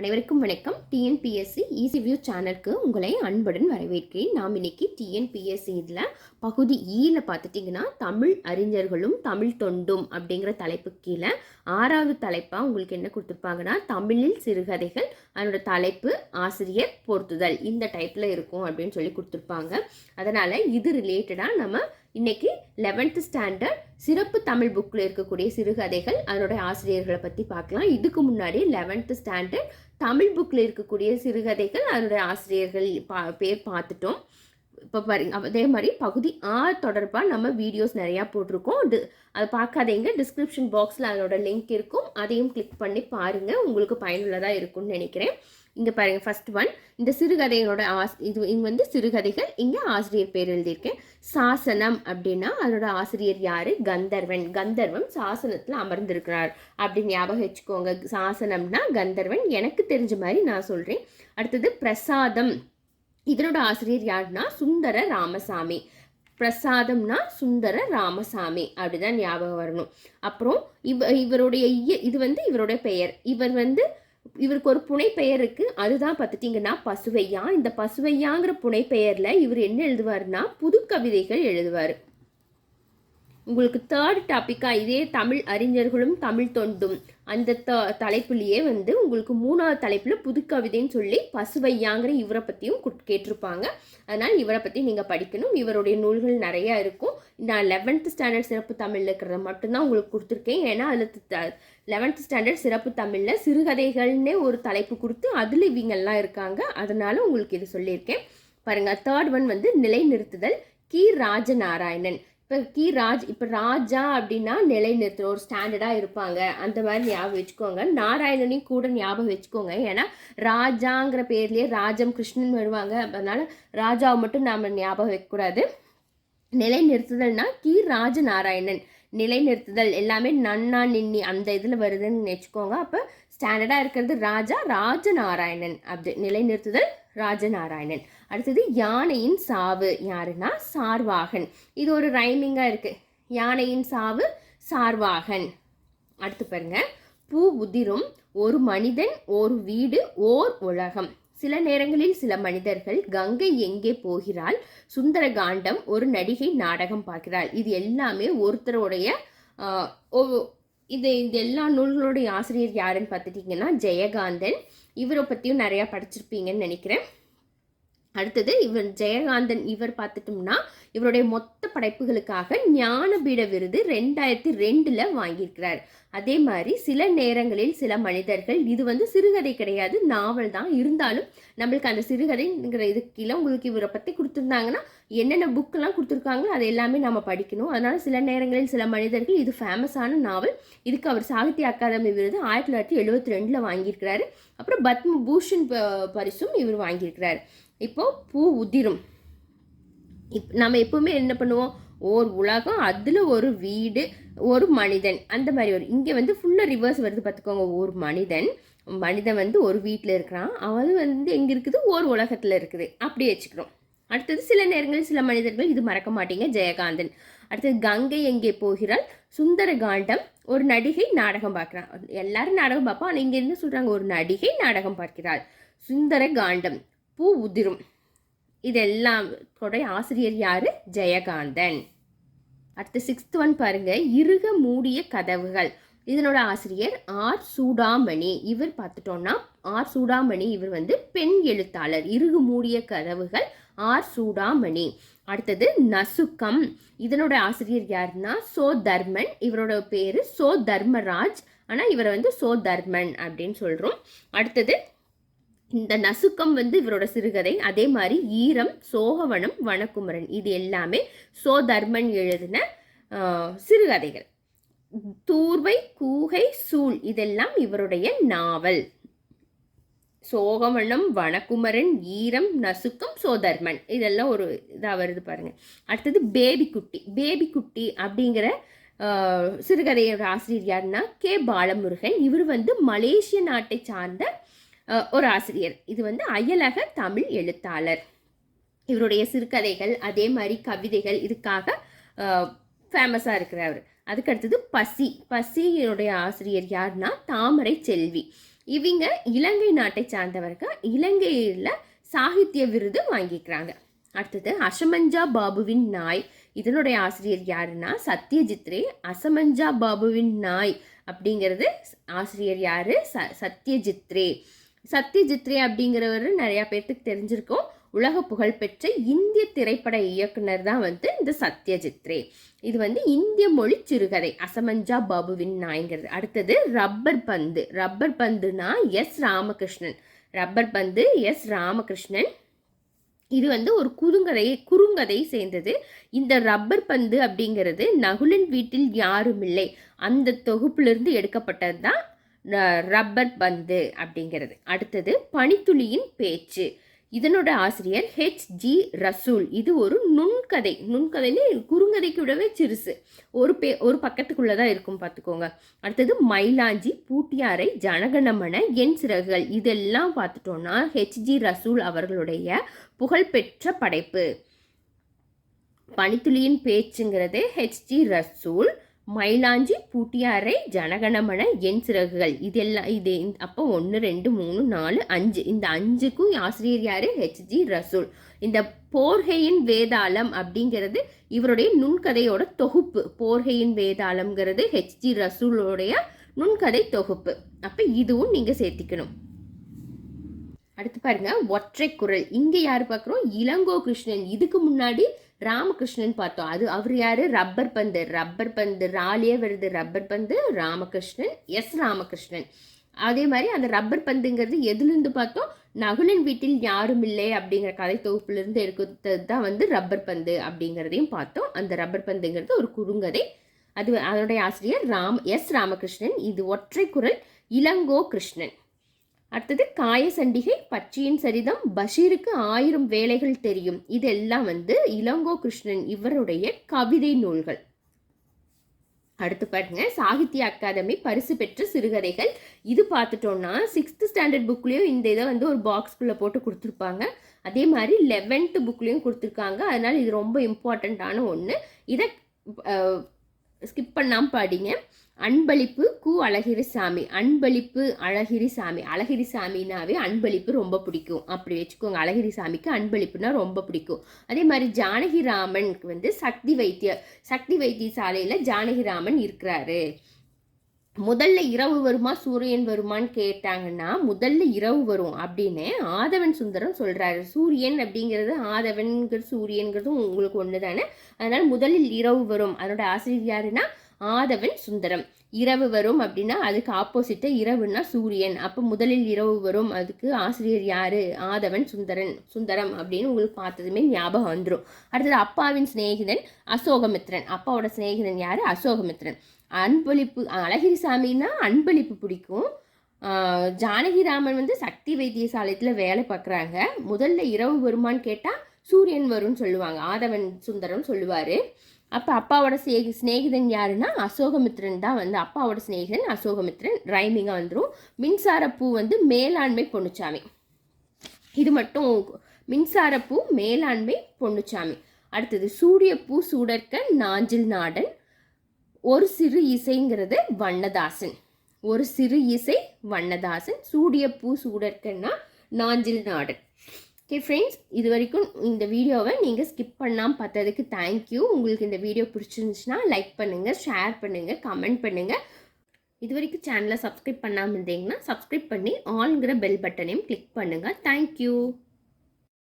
அனைவருக்கும் வணக்கம். TNPSC easy view சேனலுக்கு உங்களை அன்புடன் வரவேற்கிறேன். நாம் இன்னைக்கு டிஎன்பிஎஸ்சி இதில் பகுதி ஈயில் பார்த்துட்டிங்கன்னா தமிழ் அறிஞர்களும் தமிழ் தொண்டும் அப்படிங்கிற தலைப்பு கீழே ஆறாவது தலைப்பாக உங்களுக்கு என்ன கொடுத்துருப்பாங்கன்னா தமிழில் சிறுகதைகள் அதனோட தலைப்பு ஆசிரியர் பொருத்துதல் இந்த டைப்பில் இருக்கும் அப்படின்னு சொல்லி கொடுத்துருப்பாங்க. அதனால் இது ரிலேட்டடாக நம்ம இன்னைக்கு லெவன்த்து ஸ்டாண்டர்ட் சிறப்பு தமிழ் புக்கில் இருக்கக்கூடிய சிறுகதைகள் அதனுடைய ஆசிரியர்களை பற்றி பார்க்கலாம். இதுக்கு முன்னாடி லெவன்த்து ஸ்டாண்டர்ட் தமிழ் புக்கில் இருக்கக்கூடிய சிறுகதைகள் அதனுடைய ஆசிரியர்கள் பா பேர் பார்த்துட்டோம். இப்போ பாருங்க அதே மாதிரி பகுதி ஆறு தொடர்பாக நம்ம வீடியோஸ் நிறையா போட்டிருக்கோம். டி அதை பார்க்காதீங்க. டிஸ்கிரிப்ஷன் பாக்ஸில் அதோட லிங்க் இருக்கும். அதையும் கிளிக் பண்ணி பாருங்கள் உங்களுக்கு பயனுள்ளதாக இருக்கும்னு நினைக்கிறேன். இங்கே பாருங்கள் ஃபர்ஸ்ட் ஒன் இந்த சிறுகதைகளோட ஆஸ் இது இங்கே வந்து சிறுகதைகள். இங்கே ஆசிரியர் பேர் எழுதியிருக்கேன். சாசனம் அப்படின்னா அதோட ஆசிரியர் யார்? கந்தர்வன். கந்தர்வன் சாசனத்தில் அமர்ந்திருக்கிறார். அப்படின்னு ஞாபகம் வச்சுக்கோங்க. சாசனம்னா கந்தர்வன். எனக்கு தெரிஞ்ச மாதிரி நான் சொல்கிறேன் அடுத்தது பிரசாதம். இதனோட ஆசிரியர் யாருன்னா சுந்தர ராமசாமி. பிரசாதம்னா சுந்தர ராமசாமி அப்படிதான் ஞாபகம் வரணும். அப்புறம் இவ இவருடைய இய- இது வந்து இவருடைய பெயர். இவர் வந்து இவருக்கு ஒரு புனை பெயர் இருக்கு. அதுதான் பார்த்துட்டிங்கன்னா பசுவையா. இந்த பசுவையாங்கிற புனை பெயர்ல இவர் என்ன எழுதுவாருன்னா புது கவிதைகள் எழுதுவார். உங்களுக்கு தேர்ட் டாப்பிக்காக இதே தமிழ் அறிஞர்களும் தமிழ் தொண்டும். அந்த த தலைப்புலேயே வந்து உங்களுக்கு மூணாவது தலைப்பில் புது கவிதைன்னு சொல்லி பசுவையாங்கிற இவரை பற்றியும் கேட்டிருப்பாங்க. அதனால் இவரை பற்றி நீங்கள் படிக்கணும். இவருடைய நூல்கள் நிறையா இருக்கும். நான் லெவன்த்து ஸ்டாண்டர்ட் சிறப்பு தமிழில் இருக்கிறத மட்டும்தான் உங்களுக்கு கொடுத்துருக்கேன். ஏன்னா அதில் லெவன்த்து ஸ்டாண்டர்ட் சிறப்பு தமிழில் சிறுகதைகள்னே ஒரு தலைப்பு கொடுத்து அதில் இவங்கெல்லாம் இருக்காங்க. அதனால் உங்களுக்கு இது சொல்லியிருக்கேன். பாருங்கள் தேர்ட் ஒன் வந்து நிலைநிறுத்துதல் கி. ராஜநாராயணன். இப்போ கி ராஜ் இப்போ ராஜா அப்படின்னா நிலைநிறுத்த ஒரு ஸ்டாண்டர்டாக இருப்பாங்க. அந்த மாதிரி ஞாபகம் வச்சுக்கோங்க. நாராயணனையும் கூட ஞாபகம் வச்சுக்கோங்க. ஏன்னா ராஜாங்கிற பேர்லேயே ராஜம் கிருஷ்ணன் வருவாங்க. அதனால் ராஜாவை மட்டும் நாம் ஞாபகம் வைக்கக்கூடாது. நிலைநிறுத்துதல்னா கி ராஜநாராயணன். நிலைநிறுத்துதல் எல்லாமே நன்னா நின்னி அந்த இதில் வருதுன்னு வச்சுக்கோங்க. அப்போ ஸ்டாண்டர்டாக இருக்கிறது ராஜா ராஜநாராயணன். அப்படி நிலைநிறுத்துதல் ராஜநாராயணன். அடுத்தது யானையின் சாவு யாருன்னா சார்வாகன். இது ஒரு ரைமிங்காக இருக்கு. யானையின் சாவு சார்வாகன். அடுத்து பாருங்க. பூ உதிரும் ஒரு மனிதன் ஒரு வீடு ஓர் உலகம். சில நேரங்களில் சில மனிதர்கள் கங்கை எங்கே போகிறாள்? சுந்தரகாண்டம் ஒரு நடிகை நாடகம் பார்க்கிறாள். இது எல்லாமே ஒருத்தருடைய இது இந்த எல்லா நூல்களுடைய ஆசிரியர் யாருன்னு பார்த்துட்டிங்கன்னா ஜெயகாந்தன். இவரை பற்றியும் நிறையா படிச்சிருப்பீங்கன்னு நினைக்கிறேன். அடுத்தது இவர் ஜெயகாந்தன் இவர் பார்த்துட்டோம்னா இவருடைய மொத்த படைப்புகளுக்காக ஞானபீட விருது ரெண்டாயிரத்தி ரெண்டில் வாங்கியிருக்கிறார். அதே மாதிரி சில நேரங்களில் சில மனிதர்கள் இது வந்து சிறுகதை கிடையாது நாவல் தான். இருந்தாலும் நம்மளுக்கு அந்த சிறுகதைங்கிற இது கீழே உங்களுக்கு இவரை பற்றி கொடுத்துருந்தாங்கன்னா என்னென்ன புக்கெல்லாம் கொடுத்துருக்காங்களோ அது எல்லாமே நம்ம படிக்கணும். அதனால் சில நேரங்களில் சில மனிதர்கள் இது ஃபேமஸான நாவல் இதுக்கு அவர் சாகித்ய அகாதமி விருது ஆயிரத்தி தொள்ளாயிரத்தி எழுபத்தி ரெண்டில் வாங்கியிருக்கிறாரு. அப்புறம் பத்ம பூஷன் ப- பரிசும் இவர் வாங்கியிருக்கிறார். இப்போது பூ உதிரும். இப் நம்ம எப்பவுமே என்ன பண்ணுவோம்? ஓர் உலகம் அதில் ஒரு வீடு ஒரு மனிதன். அந்த மாதிரி ஒரு இங்கே வந்து ஃபுல்லாக ரிவர்ஸ் வருது பார்த்துக்கோங்க. ஒரு மனிதன் மனிதன் வந்து ஒரு வீட்டில் இருக்கிறான். அவன் வந்து எங்கே இருக்குது? ஒரு உலகத்தில் இருக்குது. அப்படி வச்சுக்கிறோம். அடுத்தது சில நேரங்களில் சில மனிதர்கள் இது மறக்க மாட்டீங்க ஜெயகாந்தன். அடுத்தது கங்கை எங்கே போகிறாள்? சுந்தரகாண்டம் ஒரு நடிகை நாடகம் பார்க்குறான். எல்லாரும் நாடகம் பார்ப்போம் ஆனால் இங்கே என்ன சொல்கிறாங்க ஒரு நடிகை நாடகம் பார்க்கிறாள். சுந்தர காண்டம் பூ உதிரும். இதெல்லாம் உடைய ஆசிரியர் யார்? ஜெயகாந்தன். அடுத்து சிக்ஸ்த் ஒன் பாருங்க. இறுக மூடிய கதவுகள். இதனோட ஆசிரியர் ஆர் சூடாமணி. இவர் பார்த்துட்டோம்னா ஆர் சூடாமணி இவர் வந்து பெண் எழுத்தாளர். இருகு மூடிய கதவுகள் ஆர் சூடாமணி. அடுத்தது நசுக்கம். இதனோட ஆசிரியர் யாருன்னா சோ தர்மன் இவரோட பேரு சோ தர்மராஜ் ஆனால் இவரை வந்து சோ தர்மன் அப்படின்னு சொல்கிறோம் அடுத்தது இந்த நசுக்கம் வந்து இவரோட சிறுகதை. அதே மாதிரி ஈரம் சோகவனம் வனக்குமரன் இது எல்லாமே சோ தர்மன் எழுதின சிறுகதைகள். தூர்வை கூகை சூழ் இதெல்லாம் இவருடைய நாவல். சோகவனம் வனக்குமரன் ஈரம் நசுக்கம் சோதர்மன் இதெல்லாம் ஒரு இதாக வருது பாருங்க. அடுத்தது பேபி குட்டி பேபி குட்டி அப்படிங்கிற சிறுகதையோட ஆசிரியர் யாருன்னா கே. பாலமுருகன். இவர் வந்து மலேசிய நாட்டை சார்ந்த ஒரு ஆசிரியர். இது வந்து அயலக தமிழ் எழுத்தாளர். இவருடைய சிறுகதைகள் அதே மாதிரி கவிதைகள் இதுக்காக ஃபேமஸாக இருக்கிறவர் அதுக்கு அடுத்தது பசி. பசியினுடைய ஆசிரியர் யாருன்னா தாமரை செல்வி. இவங்க இலங்கை நாட்டை சார்ந்தவர்கள் இலங்கையில் சாகித்ய விருது வாங்கிக்கிறாங்க. அடுத்தது அசமஞ்சா பாபுவின் நாய். இதனுடைய ஆசிரியர் யாருன்னா சத்யஜித்ரே அசமஞ்சா பாபுவின் நாய் அப்படிங்கிறது ஆசிரியர் யாரு? ச சத்யஜித்ரே சத்யஜித்ரே அப்படிங்கிறவர் நிறையா பேர்த்துக்கு தெரிஞ்சிருக்கும். உலக புகழ்பெற்ற இந்திய திரைப்பட இயக்குனர் தான் வந்து இந்த சத்யஜித்ரே இது வந்து இந்திய மொழி சிறுகதை அசமஞ்சா பாபுவின் நாய்ங்கிறது அடுத்தது ரப்பர் பந்து. ரப்பர் பந்துனா எஸ் ராமகிருஷ்ணன். ரப்பர் பந்து எஸ் ராமகிருஷ்ணன். இது வந்து ஒரு குறுங்கதையை குறுங்கதை சேர்ந்தது. இந்த ரப்பர் பந்து அப்படிங்கிறது நகுலன் வீட்டில் யாரும் இல்லை அந்த தொகுப்பிலிருந்து எடுக்கப்பட்டது தான் ரப்பர் பந்து அப்படிங்கிறது. அடுத்தது பனித்துளியின் பேச்சு. இதனோட ஆசிரியர் ஹெச் ஜி ரசூல். இது ஒரு நுண்கதை. நுண்கதைன்னு குறுங்கதைக்கு விடவே சிறுசு. ஒரு பே ஒரு பக்கத்துக்குள்ளே தான் இருக்கும் பார்த்துக்கோங்க. அடுத்தது மயிலாஞ்சி பூட்டியாரை ஜனகணமன என் சிறகுகள். இதெல்லாம் பார்த்துட்டோன்னா ஹெச்ஜி ரசூல் அவர்களுடைய புகழ்பெற்ற படைப்பு. பனித்துளியின் பேச்சுங்கிறது ஹெச்ஜி ரசூல். மயிலாஞ்சி பூட்டியாரை ஜனகணமன என் சிறகுகள். இதெல்லாம் இது அப்போ ஒன்று ரெண்டு மூணு நாலு அஞ்சு. இந்த அஞ்சுக்கும் ஆசிரியர் யார்? H G Rasool. இந்த போர்கையின் வேதாளம் அப்படிங்கிறது இவருடைய நுண்கதையோட தொகுப்பு. போர்கையின் வேதாளம்ங்கிறது ஹெச்ஜி ரசூலோடைய நுண்கதை தொகுப்பு. அப்போ இதுவும் நீங்கள் சேர்த்திக்கணும். அடுத்து பாருங்க ஒற்றை குரல் இங்கே யார் பார்க்குறோம்? இளங்கோ கிருஷ்ணன். இதுக்கு முன்னாடி ராமகிருஷ்ணன் பார்த்தோம். அது அவர் யாரு? ரப்பர் பந்து. ரப்பர் பந்து ராலியே வருது. ரப்பர் பந்து ராமகிருஷ்ணன். எஸ் ராமகிருஷ்ணன். அதே மாதிரி அந்த ரப்பர் பந்துங்கிறது எதுலேருந்து பார்த்தோம்? நகுலன் வீட்டில் யாரும் இல்லை அப்படிங்கிற கதை தொகுப்புலேருந்து எடுக்கிறது தான் வந்து ரப்பர் பந்து அப்படிங்கிறதையும் பார்த்தோம். அந்த ரப்பர் பந்துங்கிறது ஒரு குறுங்கதை. அது அதனுடைய ஆசிரியர் ராம் எஸ் ராமகிருஷ்ணன். இது ஒற்றை குரல் இளங்கோ கிருஷ்ணன். அடுத்தது காயசண்டிகை பச்சியின் சரிதம் பஷீருக்கு ஆயிரம் வேலைகள் தெரியும். இதெல்லாம் வந்து இளங்கோ கிருஷ்ணன் இவருடைய கவிதை நூல்கள். அடுத்து பாருங்க சாகித்ய அகாதமி பரிசு பெற்ற சிறுகதைகள். இது பார்த்துட்டோம்னா சிக்ஸ்த் ஸ்டாண்டர்ட் புக்லேயும் இந்த இதை வந்து ஒரு பாக்ஸ்குள்ளே போட்டு கொடுத்துருப்பாங்க. அதே மாதிரி லெவன்த்து புக்லேயும் கொடுத்துருக்காங்க. அதனால் இது ரொம்ப இம்பார்ட்டண்ட்டான ஒன்று இதை ஸ்கிப் பண்ணாமல் பாடிங்க. அன்பளிப்பு கு அழகிரிசாமி அன்பளிப்பு அழகிரிசாமி அழகிரிசாமினாவே அன்பளிப்பு ரொம்ப பிடிக்கும். அப்படி வச்சுக்கோங்க. அழகிரிசாமிக்கு அன்பளிப்புனா ரொம்ப பிடிக்கும். அதே மாதிரி ஜானகிராமனுக்கு வந்து சக்தி வைத்திய சக்தி வைத்தியசாலையில் ஜானகிராமன் இருக்கிறாரு. முதல்ல இரவு வருமா சூரியன் வருமான்னு கேட்டாங்கன்னா முதல்ல இரவு வரும் அப்படின்னு ஆதவன் சுந்தரம் சொல்கிறாரு சூரியன் அப்படிங்கிறது ஆதவன்கிற சூரியன்கிறதும் உங்களுக்கு ஒன்று தானே அதனால் முதலில் இரவு வரும். அதனோட ஆசிரியர் யாருன்னா ஆதவன் சுந்தரம். இரவு வரும் அப்படின்னா அதுக்கு ஆப்போசிட்டாக இரவுன்னா சூரியன். அப்போ முதலில் இரவு வரும். அதுக்கு ஆசிரியர் யார்? ஆதவன் சுந்தரன் சுந்தரம் அப்படின்னு உங்களுக்கு பார்த்ததுமே ஞாபகம் வந்துடும் அடுத்தது அப்பாவின் சிநேகிதன் அசோகமித்ரன். அப்பாவோட சிநேகிதன் யார்? அசோகமித்ரன். அன்பளிப்பு அழகிரிசாமின்னா அன்பளிப்பு பிடிக்கும். ஜானகிராமன் வந்து சக்தி வைத்தியசாலயத்தில் வேலை பார்க்குறாங்க முதல்ல இரவு வருமானு கேட்டால் சூரியன் வரும்னு சொல்லுவாங்க. ஆதவன் சுந்தரம் சொல்லுவார். அப்போ அப்பாவோட சே சிநேகிதன் யாருன்னா அசோகமித்ரன் தான் வந்து அப்பாவோட சிநேகிதன் அசோகமித்ரன் ரைமிங்காக வந்துடும் மின்சாரப்பூ வந்து மேலாண்மை பொண்ணுச்சாமி இது மட்டும் மின்சாரப்பூ மேலாண்மை பொண்ணுச்சாமி அடுத்தது சூரியப்பூ சூடற்க நாஞ்சில் நாடன். ஒரு சிறு இசைங்கிறது வண்ணதாசன். ஒரு சிறு இசை வண்ணதாசன். சூடியப்பூ சூடற்கன்னா நாஞ்சில் நாடன் ஓகே ஃப்ரெண்ட்ஸ் இது வரைக்கும் இந்த வீடியோவை நீங்கள் ஸ்கிப் பண்ணாமல் பார்த்ததுக்கு தேங்க்யூ உங்களுக்கு இந்த வீடியோ பிடிச்சிருந்துச்சுன்னா லைக் பண்ணுங்கள் ஷேர் பண்ணுங்கள் கமெண்ட் பண்ணுங்கள் இது வரைக்கும் சேனலை சப்ஸ்கிரைப் பண்ணாமல் இருந்தீங்கன்னா சப்ஸ்கிரைப் பண்ணி ஆல்ங்கிற பெல் பட்டனையும் கிளிக் பண்ணுங்கள் தேங்க்யூ